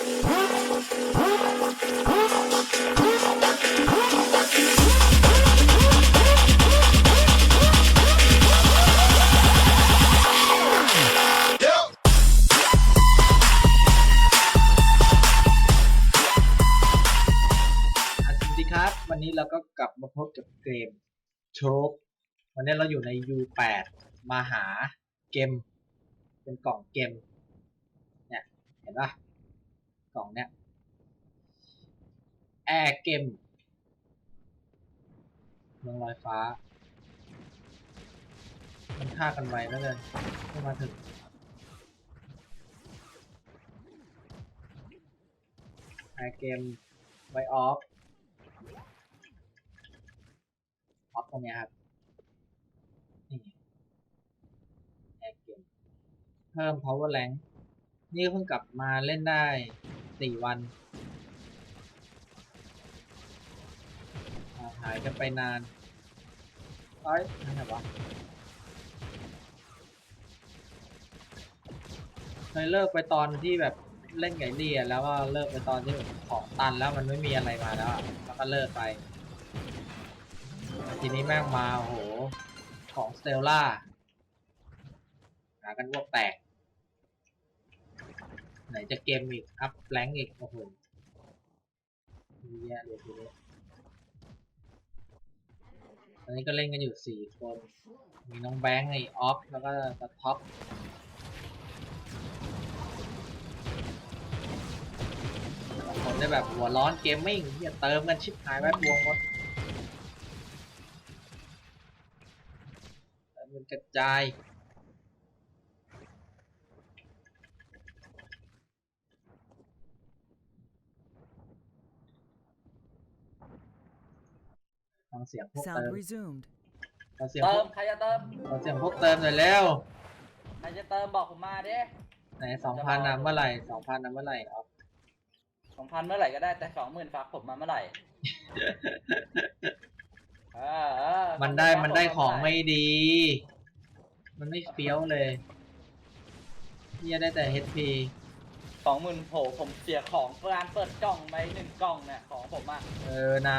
อะสวัสดีครับ วันนี้เราก็กลับมาพบกับเกมโชควันนี้เราอยู่ใน U8 มาหาเกม เป็นกล่องเกม เนี่ย เห็นปะ กล่องเนี้ยแอร์เกมเมืองลอยฟ้า มันฆ่ากันไวแล้วเลยเพิ่มาถึงแอร์เกมไวออฟออฟตรงเนี้ยครับ นี่แอร์เกมเพิ่ม power rank นี่เพิ่งกลับมาเล่นได้ สี่วันหายกันไปนานเอ้ยนั่นไหนวะเคยเลิกไปตอนที่แบบเล่นไก่เดียแล้วก็เลิกไปตอนที่แบบของตันแล้วมันไม่มีอะไรมาแล้วแล้วก็เลิกไป ทีนี้แม่งมาโอ้โหของสเตลล่าหากันพวกแตก ไหนจะเกมอีก อัพแรงอีก โอ้โหเยอะเลยทีนี้ตอนนี้ก็เล่นกันอยู่สี่คน มีน้องแบงค์ไอออฟ แล้วก็ตะท็อปคนได้แบบหัวร้อนเกมมิ่งที่จะเติมกันชิบหายแวบวงหมดมันกระจาย ฟังเสียงพวกเติ Sound ม resumed. ฟังเสียงเติพวมกใครจะเติมฟังเสียงพวกเติมหน่อยแล้ว ใครจะเติมบอกผมมาดิไหนสองพันนะเมื่อไหร่สองพันนะเมื่อไหร่ครับ สองพันเมื่อไหร่ก็ได้แต่สองหมื่นฝากผมมาเมื่อไหร่เออเออมันได้ฝากผมันได้ของาเมื่ไม่หร่ดี มันไม่เฟี้ยวเลยเฮียได้แต่ HP สองหมื่นโผผมเสียของการเปิดกล่องไปหนึ่งกล่องเนี่ยของผมอะเออนา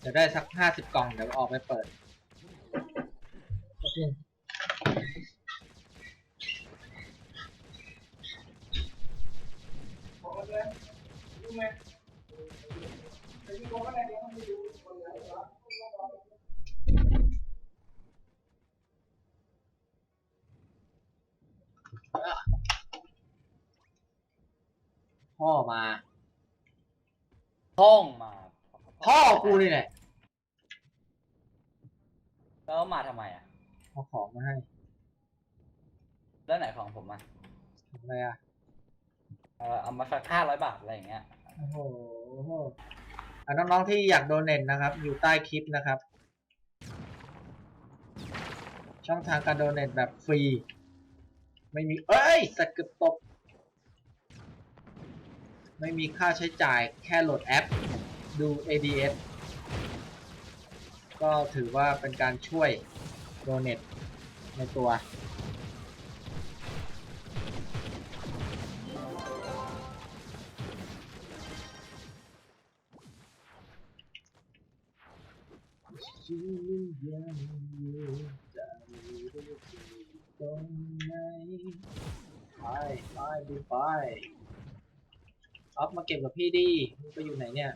เดี๋ยวได้สักห้าสิบกล่องเดี๋ยวออกไปเปิดพ่อมา ห้องมาพ่อกูนี่แหละแล้วมาทำไมอะ เอาของมาให้แล้วไหนของผมอะทำอะไรอะ เออเอามาสักห้าร้อยบาทอะไรอย่างเงี้ย โอ้โหอะน้องๆที่อยากโดเนทนะครับ อยู่ใต้คลิปนะครับ ช่องทางการโดเนทแบบฟรี ไม่มี เอ้ยสกเกือบตก ไม่มีค่าใช้จ่ายแค่โหลดแอป ดู ADS ก็ถือว่าเป็นการช่วยโดเน็ตในตัว ออฟมาเก็บกับพี่ดิมึงไปอยู่ไหนเนี่ย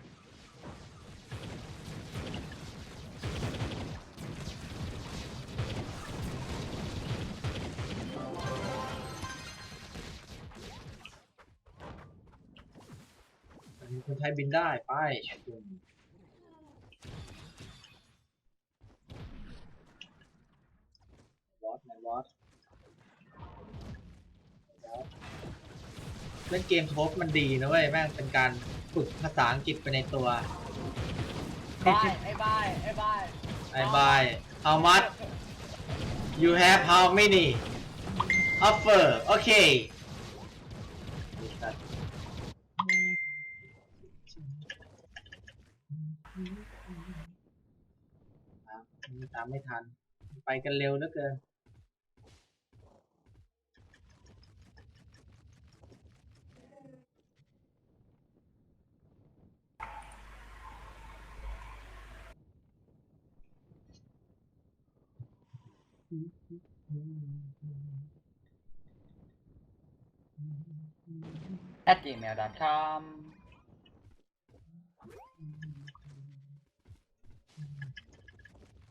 คนไทยบินได้ ไปวอต เล่นเกมโทบมันดีนะเว้ยแม่งเป็นการฝึกภาษาอังกฤษไปในตัว บายไอ้บายไอ้บายไอ้บาย how much you have how many offer okay ครับตามไม่ทัน ไปกันเร็วเหลือเกิน แอดจีเมลดอทคอม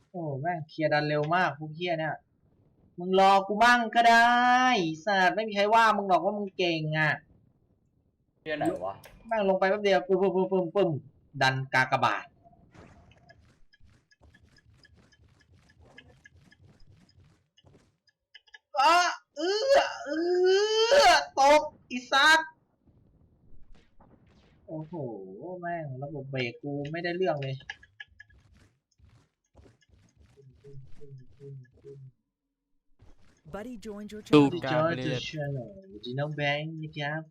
โอ้แม่งเคลียร์ดันเร็วมากพวกเฮียเนี่ย มึงรอกูมั่งก็ได้สัตว์ไม่มีใครว่ามึงหรอกว่ามึงเก่งอะเชื่อไหนวะ แม่งลงไปแป๊บเดียวปึ้มปึ้มปึ้มปึ้มปึ้มดันกากบาท อ้าเอื้อเอื้อตกอีสัตว์โอ้โห แม่งระบบเบรกกูไม่ได้เรื่องเลย Buddy joined your ตู channel. ที่กาจอเบร์รีจยดชาแนลจีน้องแบงค์นะครับ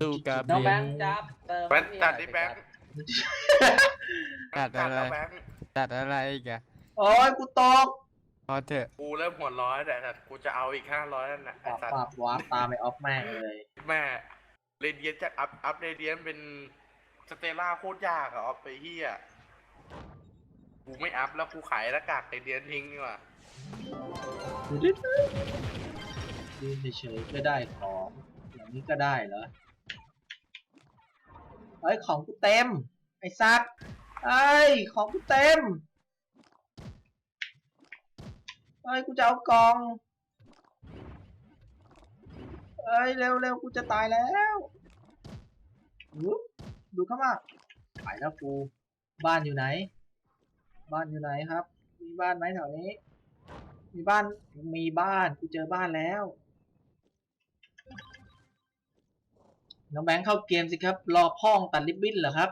ตูกาเบน้องรีแบยงดค์จับเติมแบงค์ให้ตัดหน่ดิอยแบงค์ตัดอะไรแล้วแบงค์ตัดอะไรอีกอะโอ้ยกูตก พอเถอะกูเริ่มหัวร้อยแต่แต่กูจะเอาอีกห้าร้อยนั่นแหละไอ้ปาบสัตปาว์บวาร์ปตามไปออฟแม่งเลย แม่เรเดียนจะอัพอัพเรเดียนเป็นสเตล่าโคตรยากอะออฟไปเฮียกูไม่อัพแล้วกูขายหน้ากากเรเดียนทิ้งดีกว่ายืนเฉยๆก็ได้ของอย่างนี้ก็ได้เหรอเฮ้ยของกูเต็ม ไอ้ซักเฮ้ยของกูเต็ม เฮ้ยกูจะเอากล่องเฮ้ยเร็วเร็วกูจะตายแล้วอุ๊บดูเข้ามาไปแล้วกูบ้านอยู่ไหน บ้านอยู่ไหนครับ มีบ้านไหมแถวนี้ มีบ้านมีบ้านกูเจอบ้านแล้วน้องแบงค์เข้าเกมสิครับ รอพ่องตัดริบบิ้นเหรอครับ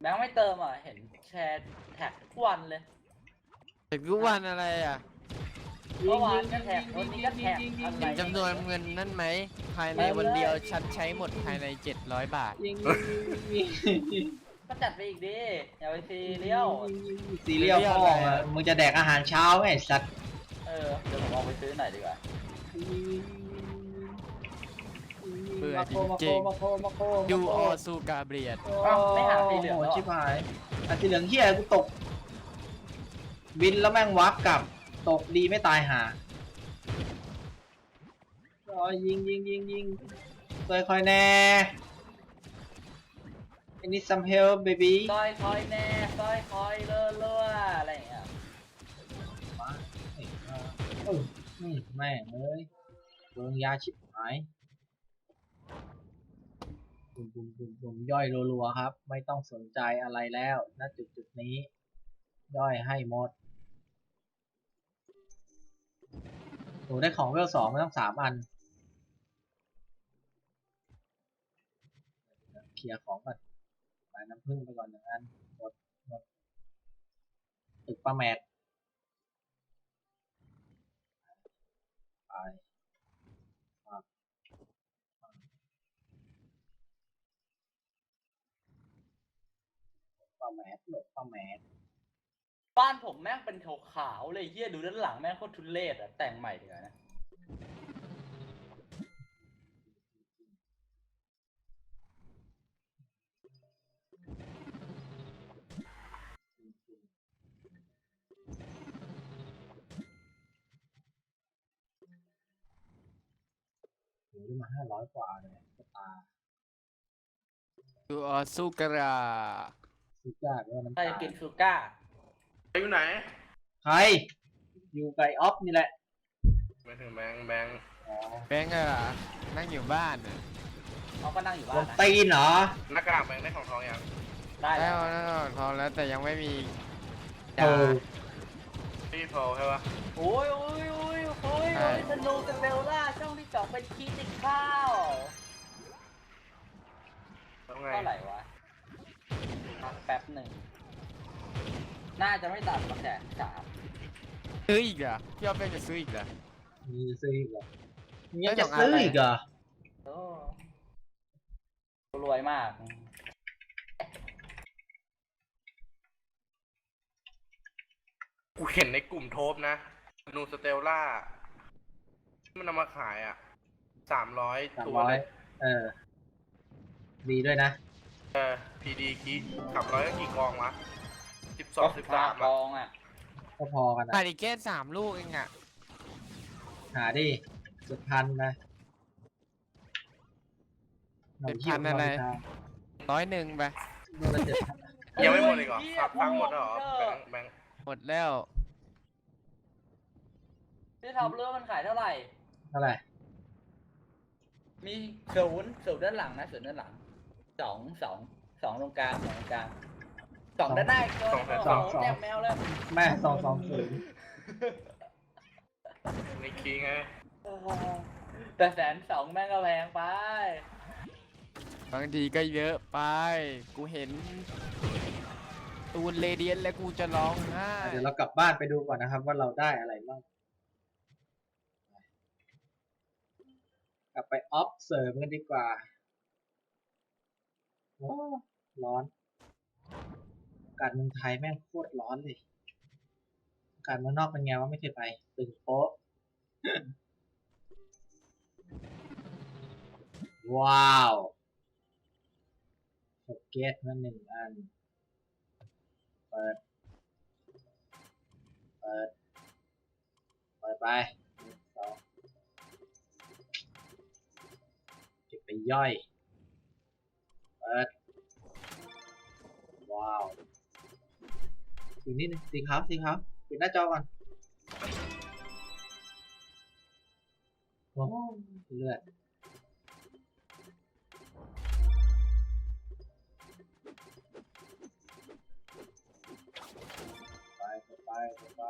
แบงค์ไม่เติมอะ เห็นแชร์แท็กทุกวันเลยแต่กูวันอะไรอะ เมื่อวานก็แท็กวันนี้ก็แท็กอะไรจำนวนเงินนั่นไหม ภายในไม่เลยวันเดียวฉันใช้หมดภายใน 700 บาทยิงยิงยิงยิงก็จัดไปอีกดิอย่าไปซีเรียลซีเรียลพ่องอะมึงจะแดกอาหารเช้าไงไอ้สัตว์เออเดี๋ยวผมเอาไปซื้อหน่อยดีกว่าเบื่อมาโคจริงๆ มาโคมาโคยูออซูกาเบรียดอ้าวไม่หาสีเหลืองโอ้แล้วเหรอชิบหายอะสีเหลืองเฮียกูตก บินแล้วแม่งวับกลับ ตกดีไม่ตายหาอ๋อยิงยิงยิงยิงคอยคอยแน่ I need some help baby ซอยคอยแน่ซอยคอยเลื่อเลื่ออะไรอย่างเงี้ยมาเอ้ยมาเออนี่แม่งเอ้ยเบิงยาชิบหายบุมบุมบุมบุมย่อยรัวๆครับ ไม่ต้องสนใจอะไรแล้วณจุดจุดๆนี้ ย่อยให้หมด โหได้ของเวลสองมาตั้งสามอัน เคลียร์ของก่อนไปน้ำผึ้งไปก่อนหนึ่งอันหมดหมดตึกปลาแมดไปครับป้าแมสหลบป้าแมส บ้านผมแม่งเป็นขาวๆเลยเฮียดูด้านหลังแม่งโคตรทุเรศอะแต่งใหม่ดีกว่านะโหได้มาห้าร้อยกว่าเลยกระตายูออซูการาซุก้าด้วยน้ำใครตาจะกินซูก้าไป อยู่ไหนใครอยู่ไกออฟนี่แหละไปถึงแบงค์แบงค์อ๋อแบงก์อะนั่งอยู่บ้านอะเขาก็นั่งอยู่คบ้านนนะตีนเหรอหน้ากากแบงค์ได้ของทองยังได้แล้แล้ววแล้วพอแล้วแต่ยังไม่มีเออพี่โฟใช่ปะโอ้ยโอ้ยโอ้ยโอ้ยธนูสเตลล่าช่องที่สองเป็นคีติข้าวแล้วไงเท่าไหร่วะพักแป๊บหนึ่ง น่าจะไม่ต่ำกว่าแสนสามซื้ออีกเหรอพี่ออฟเป็นจะซื้ออีกเหรอ มีซื้ออีกเหรอมึงยังได้จะสองอันซื้อเลยอีกเหรอโอ้รวยมาก กูเห็นในกลุ่มโทบนะนูสเตลล่า มันนำมาขายอะสามร้อยสามตัวร้อเลยยเออดีด้วยนะ เออพีดีคิสามร้อยก็กี่กองวะ สิบสอก็งสิบฝาสากมกองอะก็พอกันขานะดอีกแค่สามลูกเองอะ หาดิเจ็ดพันนะหอยหิ้ว7,000อะไรหยทางร้อยหนึ่งไปโลละเจ็ดพันยังไม่หมดเลยเหรอเหี้ยฟังฟังหมดแล้วเหรอโคตแบรงค์แบงค์หมดแล้ว ที่ท็อปเรือมันขายเท่าไหร่ เท่าไหร่มีศูนย์ศูนย์ด้านหลังนะศูนย์ด้านหลังสองสองสองตรงกลางสองตรงกลาง สองด้านหน้าอีกตัวหนึ่งโอ้โหแต้มแมวเลยแม่สองสองศูนย์ในคีไงแต่แสนสองแม่งก็แพงไป บางทีก็เยอะไป กูเห็น ตูนเรเดียนแล้วกูจะร้องไห้เดี๋ยวเรากลับบ้านไปดูก่อนนะครับ ว่าเราได้อะไรบ้างกลับไปออฟเสิร์ฟกันดีกว่าโอ้ร้อนอากาศเมืองไทยแม่งโคตรร้อนเลย อากาศเมืองนอกเป็นไงวะไม่เคยไป ตึงโป๊ะ ว้าวโฟเกตมาหนึ่งอัน เปิด เปิด เปิดไปสองเก็บไปย่อย เปิด ว้าว อีกนิดนึงสีขาวสีขาวปิดหน้าจอก่อนโอ้เลือดไปไปไป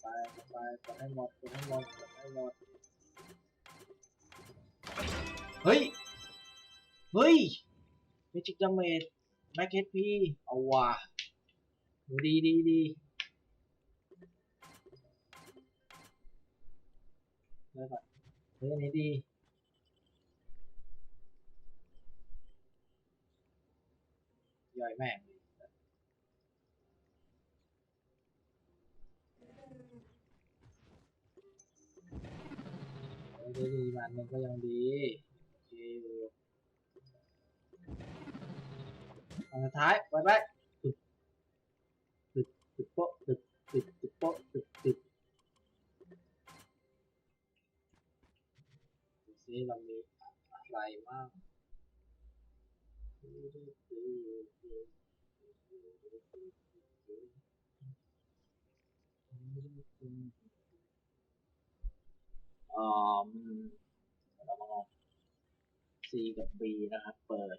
ไปไปไปกดให้หมดกดให้หมดกดให้หมดเฮ้ย เฮ้ยเมจิกดาเมจแม็กเฮดพีเอาว่ะ ดีดีดีเฮ้ยก่อนเฮ้ยอันนี้ดีย่อยแม่งได้ดีมันมันก็ยังดีโอเคอยู่อันสุดท้ายไปไป ตึกโปะตึกตึกตึกโปะตึกตึกดูซิเรามีอะไรบ้างอืมเรามา C กับ B นะครับ เปิด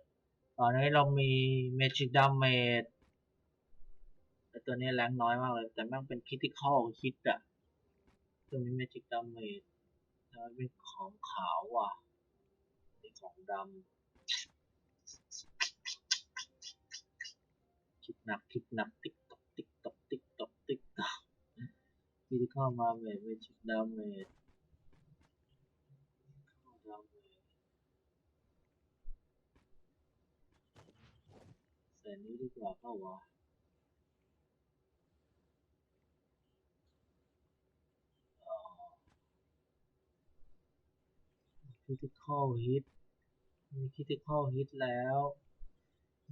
ตอนนี้เรามี Magic Damage ตัวนี้แรงน้อยมากเลย แต่แม่งเป็น Critical Hit อะตัวนี้ Magic Damage แล้วเป็นของขาวว่ะเป็นของดำคิดหนักคิดหนักติ๊กตอกติ๊กตอกติ๊กตอกติ๊กตอก Critical Damage Magic Damage ดำเลยใส่นี้ดีกว่าเปล่าวะ critical hit มี critical hit แล้ว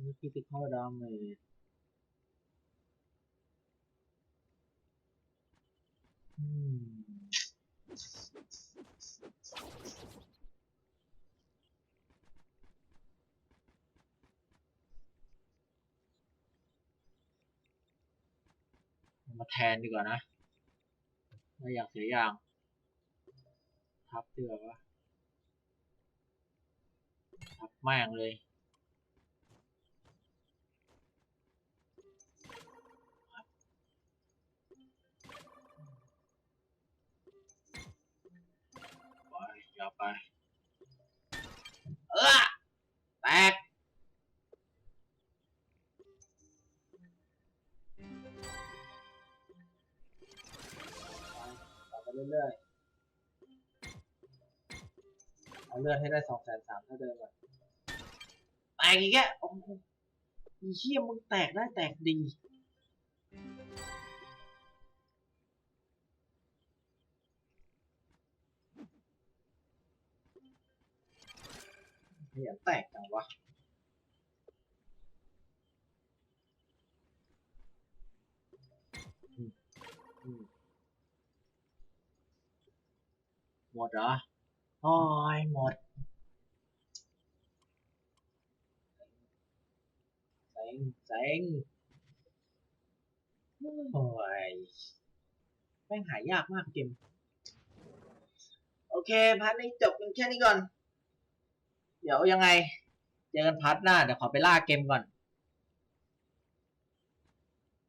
มี critical damage อืมมาแทนดีกว่านะ ไม่อยากเสียอย่าง ทับเตือวะ ครับแม่งเลยยาไปเออแตกไปเรื่อย เอาเลือดให้ได้สองแสนสามเท่าเดิมก่อนแตกอีกแกโอ้ยเชี่ยมึงแตกได้แตกดี เหรียแตกจังวะหมดเหรอ โอ้ยหมดเซ็งเซ็งโอ้ยแม่งหายากมากเกม โอเค พาร์ทนี้จบกันแค่นี้ก่อน เดี๋ยวยังไง เจอกันพาร์ทหน้า เดี๋ยวขอไปล่าเกมก่อน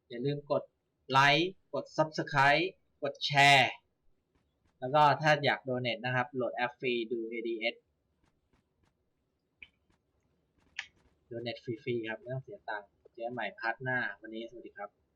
อย่าลืมกดไลค์ กด Subscribe กดแชร์ แล้วก็ถ้าอยากโดเน a นะครับ โหลดแอปฟรีดู ADS โดเน a ฟรีๆครับ ไม่ต้องเสียตังค์เจอใหม่พาร์ทหน้า วันนี้สวัสดีครับ